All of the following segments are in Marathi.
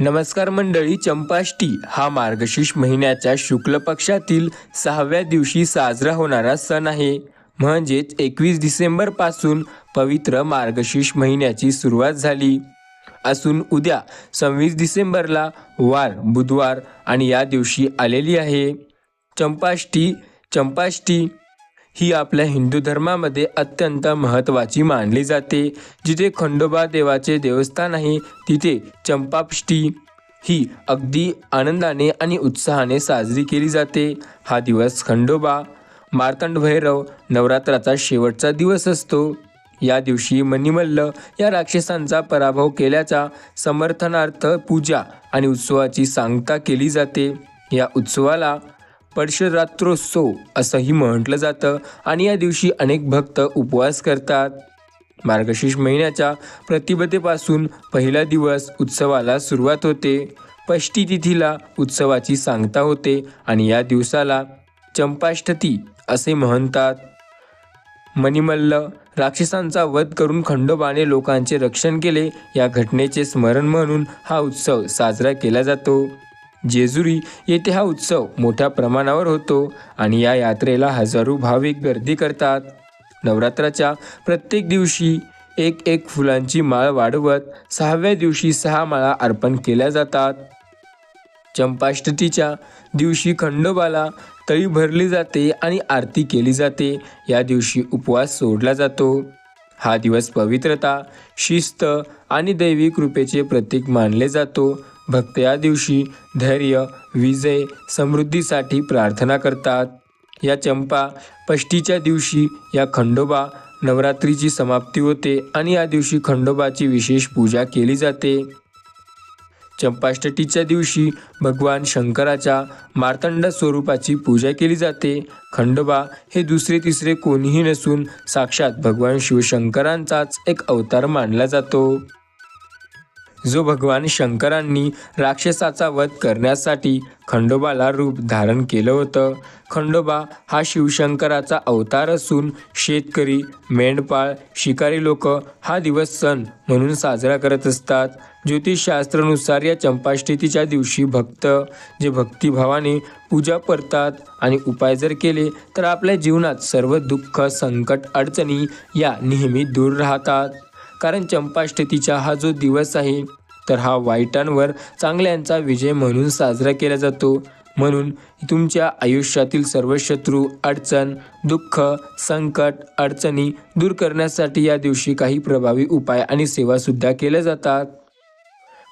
नमस्कार मंडळी चंपाष्टी हा मार्गशीर्ष महिन्याच्या शुक्ल पक्षातील सहाव्या दिवशी साजरा होणारा सण आहे. म्हणजेच एकवीस डिसेंबरपासून पवित्र मार्गशीर्ष महिन्याची सुरुवात झाली. असून उद्या सव्वीस डिसेंबरला वार बुधवार आणि या दिवशी आलेली आहे. चंपाष्टी चंपाष्टी. ही आपल्या हिंदू धर्मामध्ये अत्यंत महत्त्वाची मानली जाते. जिथे खंडोबा देवाचे देवस्थान आहे तिथे चंपाष्टी ही अगदी आनंदाने आणि उत्साहाने साजरी केली जाते. हा दिवस खंडोबा मार्तंड भैरव नवरात्राचा शेवटचा दिवस असतो. या दिवशी मणिमल्ल या राक्षसांचा पराभव केल्याचा समर्थनार्थ पूजा आणि उत्सवाची सांगता केली जाते. या उत्सवाला परशरात्रोत्सव असंही म्हटलं जातं आणि या दिवशी अनेक भक्त उपवास करतात. मार्गशीर्ष महिन्याच्या प्रतिबद्धेपासून पहिला दिवस उत्सवाला सुरुवात होते. पष्टी तिथीला उत्सवाची सांगता होते आणि या दिवसाला चंपाष्टती असे म्हणतात. मणिमल्ल राक्षसांचा वध करून खंडोबाने लोकांचे रक्षण केले या घटनेचे स्मरण म्हणून हा उत्सव साजरा केला जातो. जेजुरी येथे हा उत्सव मोठ्या प्रमाणावर होतो आणि या यात्रेला हजारो भाविक गर्दी करतात. नवरात्राच्या प्रत्येक दिवशी एक एक फुलांची माळ वाढवत सहाव्या दिवशी सहा माळा अर्पण केल्या जातात. चंपाष्टतीच्या दिवशी खंडोबाला तळी भरली जाते आणि आरती केली जाते. या दिवशी उपवास सोडला जातो. हा दिवस पवित्रता शिस्त आणि दैवी कृपेचे प्रतीक मानले जातो. भक्त या दिवशी धैर्य विजय समृद्धीसाठी प्रार्थना करतात. या चंपा पष्टीच्या दिवशी या खंडोबा नवरात्रीची समाप्ती होते आणि या दिवशी खंडोबाची विशेष पूजा केली जाते. चंपाष्टटीच्या दिवशी भगवान शंकराच्या मार्तंड स्वरूपाची पूजा केली जाते. खंडोबा हे दुसरे तिसरे कोणीही नसून साक्षात भगवान शिवशंकरांचाच एक अवतार मानला जातो. जो भगवान शंकरांनी राक्षसाचा वध करण्यासाठी खंडोबाला रूप धारण केलं होतं. खंडोबा हा शिवशंकराचा अवतार असून शेतकरी मेंढपाळ शिकारी लोक हा दिवस सण म्हणून साजरा करत असतात. ज्योतिषशास्त्रानुसार या चंपाष्टीतीच्या दिवशी भक्त जे भक्तिभावाने पूजा करतात आणि उपाय जर केले तर आपल्या जीवनात सर्व दुःख संकट अडचणी या नेहमी दूर राहतात. कारण चंपाष्टतीचा हा जो दिवस आहे तर हा वाईटांवर चांगल्यांचा विजय म्हणून साजरा केला जातो. म्हणून तुमच्या आयुष्यातील सर्व शत्रू अडचण दुःख संकट अडचणी दूर करण्यासाठी या दिवशी काही प्रभावी उपाय आणि सेवासुद्धा केल्या जातात.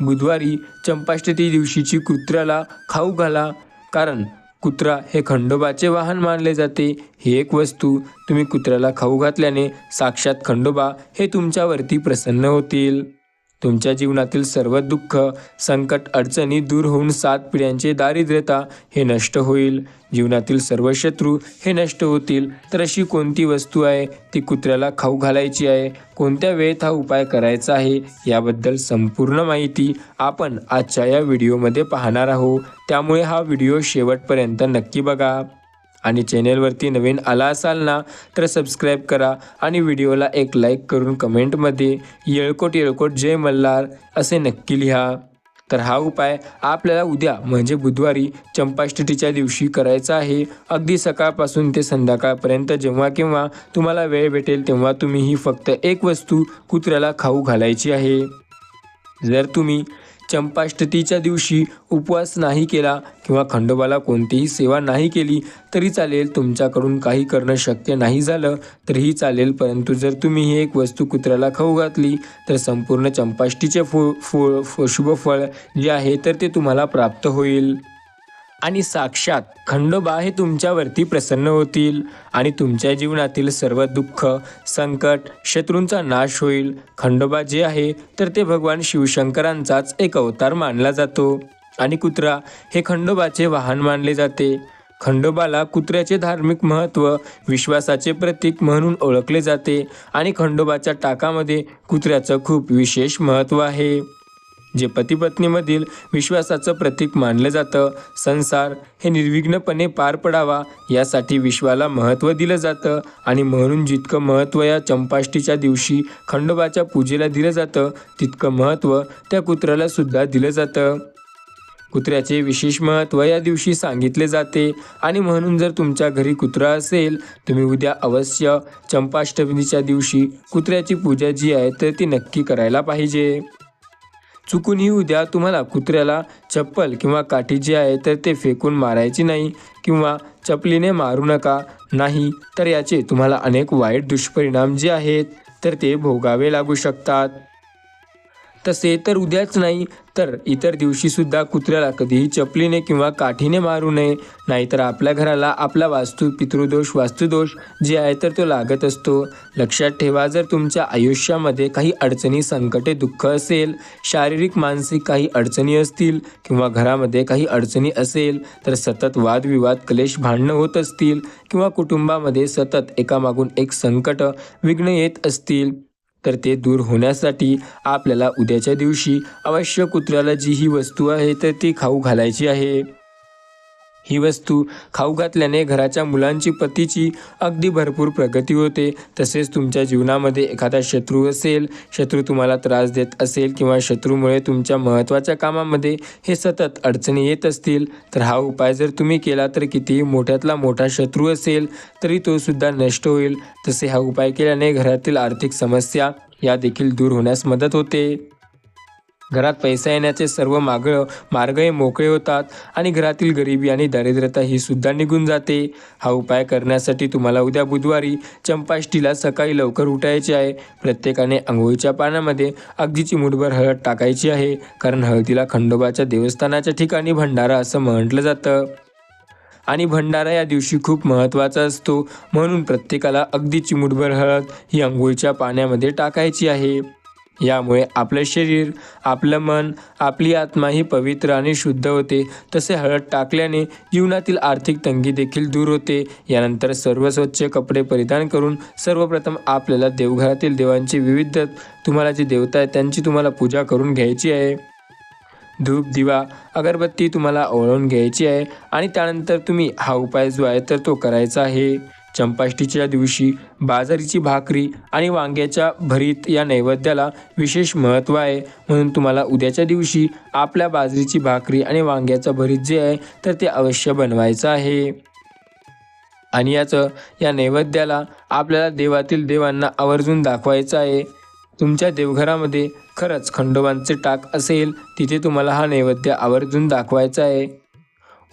बुधवारी चंपाष्टती दिवशीची कुत्र्याला खाऊ घाला कारण कुत्रा हे खंडोबाचे वाहन मानले जाते. ही एक वस्तू तुम्ही कुत्र्याला खाऊ घातल्याने साक्षात खंडोबा हे तुमच्यावरती प्रसन्न होतील. तुमच्या जीवनातील सर्व दुःख संकट अडचणी दूर होऊन सात पिढ्यांचे दारिद्र्यता हे नष्ट होईल. जीवनातील सर्व शत्रू हे नष्ट होतील. तर अशी कोणती वस्तू आहे? ती कुत्र्याला खाऊ घालायची आहे. कोणत्या वेळेत हा उपाय करायचा आहे? याबद्दल संपूर्ण माहिती आपण आजच्या या व्हिडिओमध्ये पाहणार आहोत. त्यामुळे हा व्हिडिओ शेवटपर्यंत नक्की बघा. आणि चॅनेलवरती नवीन आला असाल ना तर सबस्क्राईब करा आणि व्हिडिओला एक लाईक करून कमेंटमध्ये येळकोट येळकोट जय मल्हार असे नक्की लिहा. तर हा उपाय आपल्याला उद्या म्हणजे बुधवारी चंपाष्टटीच्या दिवशी करायचा आहे. अगदी सकाळपासून ते संध्याकाळपर्यंत जेव्हा केव्हा तुम्हाला वेळ भेटेल तेव्हा तुम्ही ही फक्त एक वस्तू कुत्र्याला खाऊ घालायची आहे. जर तुम्ही चंपाष्टतीच्या दिवशी उपवास नाही केला किंवा खंडोबाला कोणतीही सेवा नाही केली तरी चालेल तुमच्याकडून काही करणं शक्य नाही झालं तरीही चालेल. परंतु जर तुम्ही ही एक वस्तू कुत्र्याला खाऊ घातली तर संपूर्ण चंपाष्टीचे फळ फळ शुभफळ जे आहे तर ते तुम्हाला प्राप्त होईल. आणि साक्षात खंडोबा हे तुमच्यावरती प्रसन्न होतील आणि तुमच्या जीवनातील सर्व दुःख संकट शत्रूंचा नाश होईल. खंडोबा जे आहे तर ते भगवान शिवशंकरांचाच एक अवतार मानला जातो. आणि कुत्रा हे खंडोबाचे वाहन मानले जाते. खंडोबाला कुत्र्याचे धार्मिक महत्त्व विश्वासाचे प्रतीक म्हणून ओळखले जाते आणि खंडोबाच्या टाकामध्ये कुत्र्याचं खूप विशेष महत्त्व आहे. जे पतीपत्नीमधील विश्वासाचं प्रतीक मानलं जातं. संसार हे निर्विघ्नपणे पार पडावा यासाठी विश्वाला महत्त्व दिलं जातं आणि म्हणून जितकं महत्त्व या चंपाष्टीच्या दिवशी खंडोबाच्या पूजेला दिलं जातं तितकं महत्त्व त्या कुत्र्याला सुद्धा दिलं जातं. कुत्र्याचे विशेष महत्त्व या दिवशी सांगितले जाते आणि म्हणून जर तुमच्या घरी कुत्रा असेल तुम्ही उद्या अवश्य चंपाष्टमीच्या दिवशी कुत्र्याची पूजा जी आहे तर ती नक्की करायला पाहिजे. चुकूनही उद्या तुम्हाला कुत्र्याला चप्पल किंवा काठी जी आहे तर ते फेकून मारायची नाही किंवा चपलीने मारू नका नाही तर याचे तुम्हाला अनेक वाईट दुष्परिणाम जे आहेत तर ते भोगावे लागू शकतात. तसे तर उद्याच नाही तर इतर दिवशीसुद्धा कुत्र्याला कधीही चपलीने किंवा काठीने मारू नये. नाहीतर आपल्या घराला आपला वास्तू पितृदोष वास्तुदोष जे आहे तर तो लागत असतो. लक्षात ठेवा जर तुमच्या आयुष्यामध्ये काही अडचणी संकटे दुःख असेल शारीरिक मानसिक काही अडचणी असतील किंवा घरामध्ये काही अडचणी असेल तर सतत वादविवाद क्लेश भांडणं होत असतील किंवा कुटुंबामध्ये सतत एकामागून एक संकट विघ्न येत असतील. तर ते दूर होण्यासाठी आपल्याला उद्याच्या दिवशी अवश्य कुत्र्याला जी ही वस्तू आहे तर ती खाऊ घालायची आहे. ही वस्तू खाऊ घातल्याने घराच्या मुलांची पतीची अगदी भरपूर प्रगती होते. तसेच तुमच्या जीवनामध्ये एखादा शत्रू असेल शत्रू तुम्हाला त्रास देत असेल किंवा शत्रूमुळे तुमच्या महत्त्वाच्या कामामध्ये हे सतत अडचणी येत असतील तर हा उपाय जर तुम्ही केला तर कितीही मोठ्यातला मोठा शत्रू असेल तरी तो सुद्धा नष्ट होईल. तसे हा उपाय केल्याने घरातील आर्थिक समस्या या देखील दूर होण्यास मदत होते. घरात पैसा येण्याचे सर्व माग मार्गही मोकळे होतात आणि घरातील गरिबी आणि दारिद्र्यता ही सुद्धा निघून जाते. हा उपाय करण्यासाठी तुम्हाला उद्या बुधवारी चंपाष्टीला सकाळी लवकर उठायचे आहे. प्रत्येकाने आंघोळीच्या पाण्यामध्ये अगदी मुठभर हळद टाकायची आहे कारण हळदीला खंडोबाच्या देवस्थानाच्या ठिकाणी भंडारा असं म्हटलं जातं. आणि भंडारा या दिवशी खूप महत्त्वाचा असतो म्हणून प्रत्येकाला अगदी चिमुटभर हळद ही आंघोळीच्या पाण्यामध्ये टाकायची आहे. यामुळे आपलं शरीर आपलं मन आपली आत्मा ही पवित्र आणि शुद्ध होते. तसे हळद टाकल्याने जीवनातील आर्थिक तंगी देखील दूर होते. यानंतर सर्व स्वच्छ कपडे परिधान करून सर्वप्रथम आपल्याला देवघरातील देवांची विविध तुम्हाला जी देवता आहे त्यांची तुम्हाला पूजा करून घ्यायची आहे. धूप दिवा अगरबत्ती तुम्हाला ओळवून घ्यायची आहे आणि त्यानंतर तुम्ही हा उपाय जो आहे तर तो करायचा आहे. चंपाष्टीच्या दिवशी बाजारीची भाकरी आणि वांग्याच्या भरीत या नैवेद्याला विशेष महत्त्व आहे. म्हणून तुम्हाला उद्याच्या दिवशी आपल्या बाजरीची भाकरी आणि वांग्याचं भरीत जे आहे तर ते अवश्य बनवायचं आहे. आणि याचं या नैवेद्याला आपल्याला देवातील देवांना आवर्जून दाखवायचं आहे. तुमच्या देवघरामध्ये खरंच खंडोबांचे टाक असेल तिथे तुम्हाला हा नैवेद्य आवर्जून दाखवायचा आहे.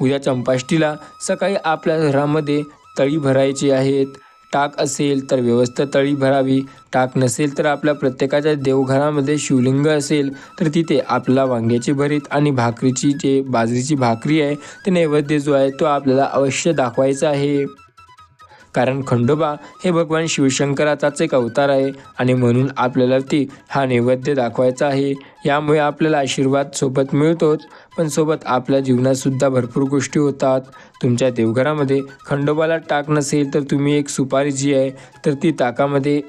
उद्या चंपाष्टीला सकाळी आपल्या घरामध्ये तळी भरायची आहेत. टाक असेल तर व्यवस्थित तळी भरावी. टाक नसेल तर आपल्या प्रत्येकाच्या देवघरामध्ये शिवलिंग असेल तर तिथे आपला वांग्याची भरीत आणि भाकरीची जे बाजरीची भाकरी आहे ते नैवेद्य जो आहे तो आपल्याला अवश्य दाखवायचा आहे. कारण खंडोबा हे भगवान शिवशंकराचाच एक अवतार आहे आणि म्हणून आपल्याला ती हा नैवेद्य दाखवायचा आहे. यामुळे आपल्याला आशीर्वाद सोबत मिळतोच पण सोबत आपल्या जीवनातसुद्धा भरपूर गोष्टी होतात. तुमच्या देवघरामध्ये खंडोबाला टाक नसेल तर तुम्ही एक सुपारी जी आहे तर ती ताकामध्ये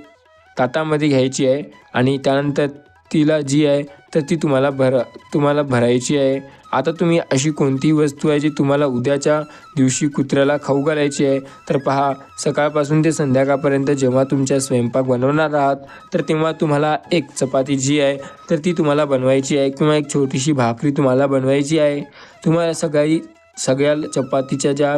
तातामध्ये घ्यायची आहे आणि त्यानंतर तिला जी आहे तर ती तुम्हाला भर तुम्हाला भरायची आहे. आता तुम्ही अशी कोणतीही वस्तू आहे जी तुम्हाला उद्याच्या दिवशी कुत्र्याला खाऊ घालायची आहे? तर पहा सकाळपासून ते संध्याकाळपर्यंत जेव्हा तुमच्या स्वयंपाक बनवणार आहात तर तेव्हा तुम्हाला एक चपाती जी आहे तर ती तुम्हाला बनवायची आहे किंवा एक छोटीशी भाकरी तुम्हाला बनवायची आहे. तुम्हाला सगळी सगळ्या चपातीच्या ज्या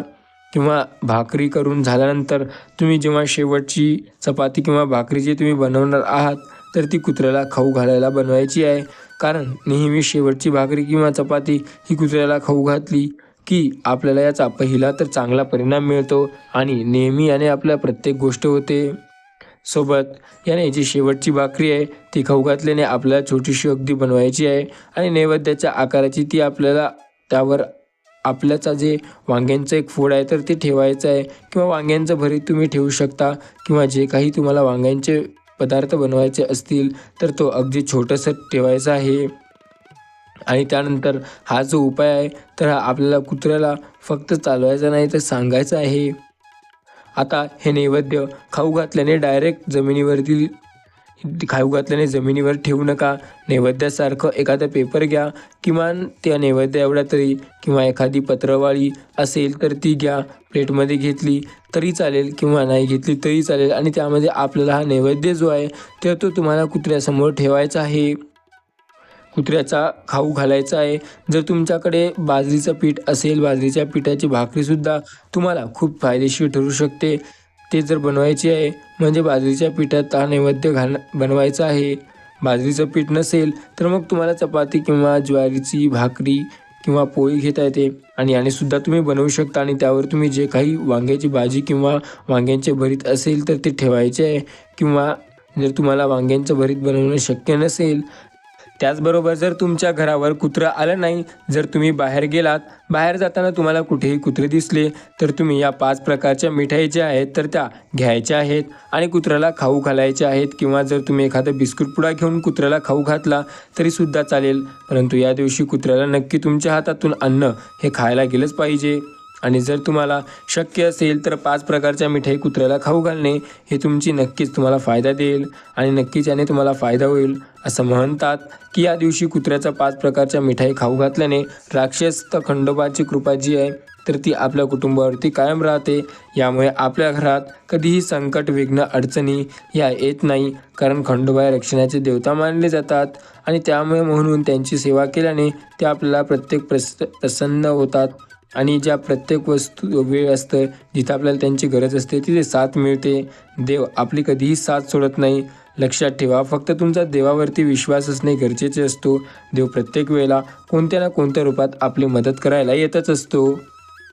किंवा भाकरी करून झाल्यानंतर तुम्ही जेव्हा शेवटची चपाती किंवा भाकरी जी तुम्ही बनवणार आहात तर ती कुत्र्याला खाऊ घालायला बनवायची आहे. कारण नेहमी शेवटची भाकरी किंवा चपाती ही कुत्र्याला खाऊ घातली की आपल्याला याचा पहिला तर चांगला परिणाम मिळतो आणि नेहमी याने आपल्या प्रत्येक गोष्ट होते. सोबत याने जी शेवटची भाकरी आहे ती खाऊ घातल्याने आपल्याला छोटीशी अगदी बनवायची आहे आणि नैवेद्याच्या आकाराची ती आपल्याला त्यावर आपल्याचा जे वांग्यांचं एक फोड आहे तर ते ठेवायचं आहे. किंवा वांग्यांचं भरीत तुम्ही ठेवू शकता किंवा जे काही तुम्हाला वांग्यांचे पदार्थ बनवायचे असतील तर तो अगदी छोटंसं ठेवायचा आहे. आणि त्यानंतर हा जो उपाय आहे तर हा आपल्याला कुत्र्याला फक्त चालवायचा नाही तर सांगायचं आहे. आता हे नैवेद्य खाऊ घातल्याने डायरेक्ट जमिनीवरती खाऊ घातल्याने जमिनीवर ठेवू नका. नैवेद्यासारखं एखादा पेपर घ्या. किमान त्या नैवेद्य एवढा तरी किंवा एखादी पत्रवाळी असेल तर ती घ्या. प्लेटमध्ये घेतली तरी चालेल किंवा नाही घेतली तरी चालेल. आणि त्यामध्ये आपल्याला हा नैवेद्य जो आहे तर तो तुम्हाला कुत्र्यासमोर ठेवायचा आहे. कुत्र्याचा खाऊ घालायचा आहे. जर तुमच्याकडे बाजरीचं पीठ असेल बाजरीच्या पिठाची भाकरीसुद्धा तुम्हाला खूप फायदेशीर ठरू शकते. ते जर बनवायचे आहे म्हणजे बाजरीच्या पिठात हा नैवेद्य घाल बनवायचा आहे. बाजरीचं पीठ नसेल तर मग तुम्हाला चपाती किंवा ज्वारीची भाकरी किंवा पोळी घेता येते. आणि याने सुद्धा तुम्ही बनवू शकता आणि त्यावर तुम्ही जे काही वांग्याची भाजी किंवा वांग्यांचे भरीत असेल तर ते ठेवायचे आहे. किंवा जर तुम्हाला वांग्यांचं भरीत बनवणं शक्य नसेल त्याचबरोबर जर तुमच्या घरावर कुत्रं आलं नाही जर तुम्ही बाहेर गेलात बाहेर जाताना तुम्हाला कुठेही कुत्रे दिसले तर तुम्ही या पाच प्रकारच्या मिठाई ज्या आहेत तर त्या घ्यायच्या आहेत आणि कुत्र्याला खाऊ घालायच्या आहेत किंवा जर तुम्ही एखादा बिस्कुट पुडा घेऊन कुत्र्याला खाऊ घातला तरीसुद्धा चालेल. परंतु या दिवशी कुत्र्याला नक्की तुमच्या हातातून अन्न हे खायला गेलंच पाहिजे. आणि जर तुम्हाला शक्य असेल तर पाच प्रकारच्या मिठाई कुत्र्याला खाऊ घालणे हे तुमची नक्कीच तुम्हाला फायदा देईल आणि नक्कीच याने तुम्हाला फायदा होईल असं म्हणतात की या दिवशी कुत्र्याचा पाच प्रकारच्या मिठाई खाऊ घातल्याने राक्षस तर खंडोबाची कृपा जी आहे तर ती आपल्या कुटुंबावरती कायम राहते. यामुळे आपल्या घरात कधीही संकट विघ्न अडचणी या येत नाही कारण खंडोबा रक्षणाचे देवता मानले जातात आणि त्यामुळे म्हणून त्यांची सेवा केल्याने ते आपल्याला प्रत्येक प्रस प्रसन्न होतात. आणि ज्या प्रत्येक वस्तू वेळ असतं जिथं आपल्याला त्यांची गरज असते तिथे साथ मिळते. देव आपली कधीही साथ सोडत नाही. लक्षात ठेवा फक्त तुमचा देवावरती विश्वास असणे गरजेचे असतो. देव प्रत्येक वेळेला कोणत्या ना कोणत्या रूपात आपली मदत करायला येतच असतो.